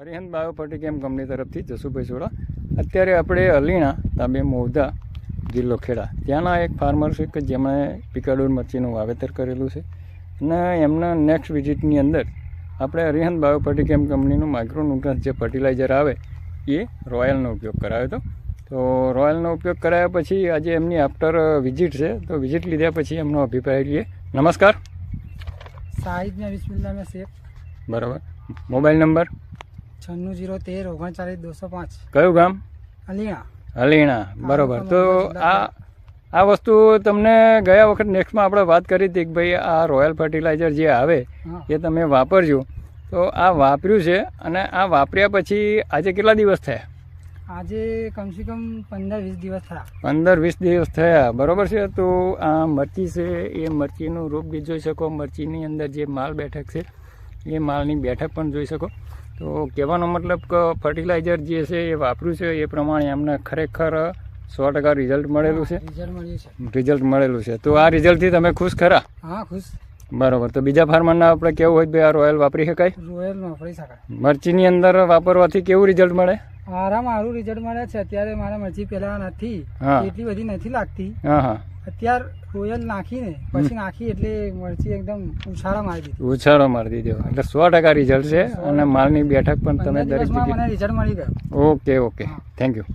હરિહંદ કેમ કંપની તરફથી જસુભાઈ સોડા. અત્યારે આપણે અલીણા તાબે મોવધા જિલ્લો ખેડા. ત્યાંના એક ફાર્મર છે કે જેમણે પિકાડોર મચ્છીનું વાવેતર કરેલું છે. અને એમના નેક્સ્ટ વિઝિટની અંદર આપણે હરિહંદ કેમ કંપનીનું માઇક્રો માઇક્રોન્યુટ્રન્સ જે ફર્ટિલાઇઝર આવે એ રોયલનો ઉપયોગ કરાવ્યો હતો. તો રોયલનો ઉપયોગ કરાયા પછી આજે એમની આફ્ટર વિઝિટ છે. તો વિઝિટ લીધા પછી એમનો અભિપ્રાય લઈએ. નમસ્કાર. સાહિદના બિસ્મિલ્લા બરાબર. Mobile number? છન્નું જીરો તેર ઓગણચાલીસ દોસો પાંચ. કયું ગામ? અલીણા. હલીણા બરોબર. તો આ આ વસ્તુ તમને ગયા વખત નેક્સ્ટમાં આપણે વાત કરી હતી કે ભાઈ આ રોયલ ફર્ટિલાઇઝર જે આવે એ તમે વાપરજો. તો આ વાપર્યું છે અને આ વાપર્યા પછી આજે કેટલા દિવસ થયા? આજે કમસે કમ પંદર વીસ દિવસ થયા. પંદર વીસ દિવસ થયા બરોબર છે? તો આ મરચી છે એ મરચીનું રૂપ બી જોઈ શકો મરચીની અંદર જે માલ બેઠક છે એ માલની બેઠક પણ જોઈ શકો. તો કહેવાનો મતલબ કે ફર્ટિલાઇઝર જે છે એ વાપર્યું છે એ પ્રમાણે એમને ખરેખર સો ટકા રિઝલ્ટ મળેલું છે. રિઝલ્ટ મળેલું છે. તો આ રિઝલ્ટથી તમે ખુશ ખરા? હા ખુશ. બરોબર. તો બીજા ફાર્મરના આપણે કેવું હોય ભાઈ આ રોયલ વાપરી શકાય? રોયલ વાપરી શકાય. મરચીની અંદર વાપરવાથી કેવું રિઝલ્ટ મળે? આરામ સારું રિઝલ્ટ મળે છે. અત્યારે મારા મરચી પહેલા નથી. એટલી બધી નથી લાગતી. હા હા. અત્યાર રોયલ નાખીને પછી નાખી એટલે મરચી એકદમ ઉછાળા મારી દીધી. ઉછાળો મારી દીધો. એટલે સો ટકા રિઝલ્ટ છે અને માલની બેઠક પણ તમે દરેક મને રિઝલ્ટ મળી ગયો. Okay okay thank you